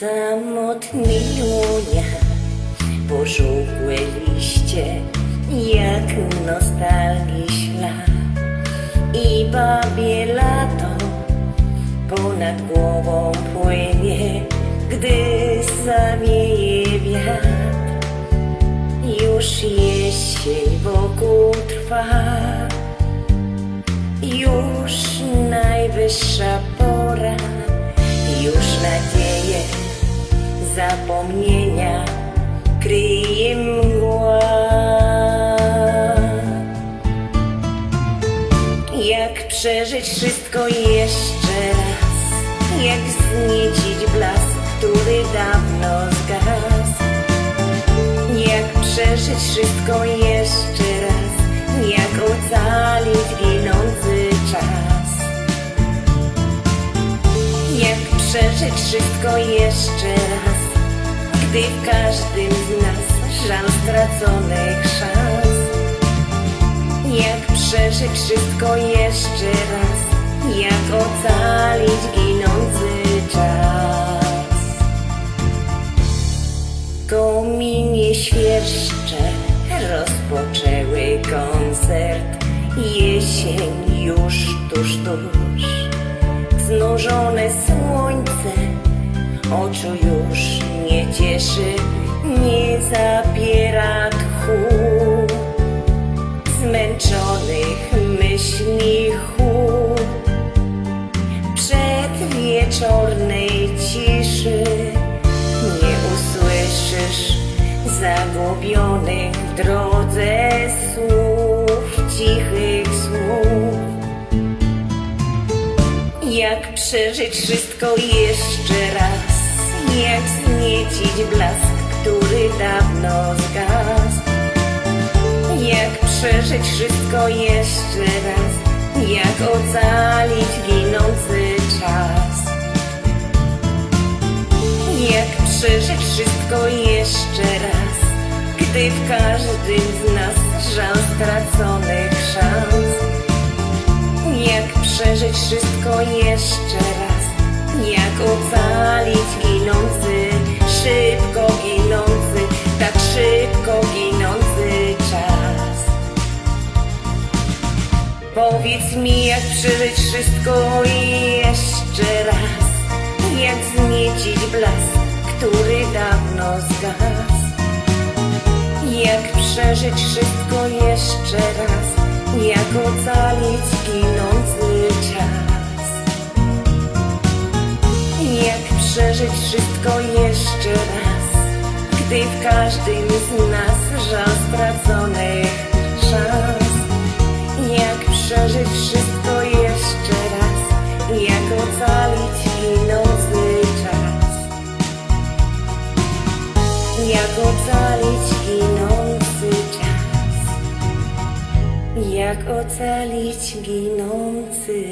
Samotny lunia, pożółkłe liście, jak nostalgii ślad. I babie lato ponad głową płynie, gdy zawieje wiatr. Już jesień wokół trwa, już najwyższa zapomnienia kryje mgła. Jak przeżyć wszystko jeszcze raz, jak zniecić blask, który dawno zgasł. Jak przeżyć wszystko jeszcze raz, jak ocalić ginący czas. Jak przeżyć wszystko jeszcze raz, gdy w każdym z nas żal straconych szans. Jak przeżyć wszystko jeszcze raz, jak ocalić ginący czas. Kominie świerszcze rozpoczęły koncert. Jesień już tuż, tuż. Znużone słońce oczu już nie cieszy, nie zapiera tchu. Zmęczonych myśli chłód przed wieczornej ciszy nie usłyszysz zagubionych w drodze słów, cichych słów. Jak przeżyć wszystko jeszcze raz, jak zniecić blask, który dawno zgasł. Jak przeżyć wszystko jeszcze raz, jak ocalić ginący czas. Jak przeżyć wszystko jeszcze raz, gdy w każdym z nas żal straconych szans. Jak przeżyć wszystko jeszcze raz, jak ocalić Powiedz mi, jak przeżyć wszystko jeszcze raz, jak zniecić blask, który dawno zgasł. Jak przeżyć wszystko jeszcze raz, jak ocalić ginący czas. Jak przeżyć wszystko jeszcze raz, gdy w każdym z nas żal straconych przeżyć wszystko jeszcze raz, jak ocalić ginący czas. Jak ocalić ginący czas. Jak ocalić ginący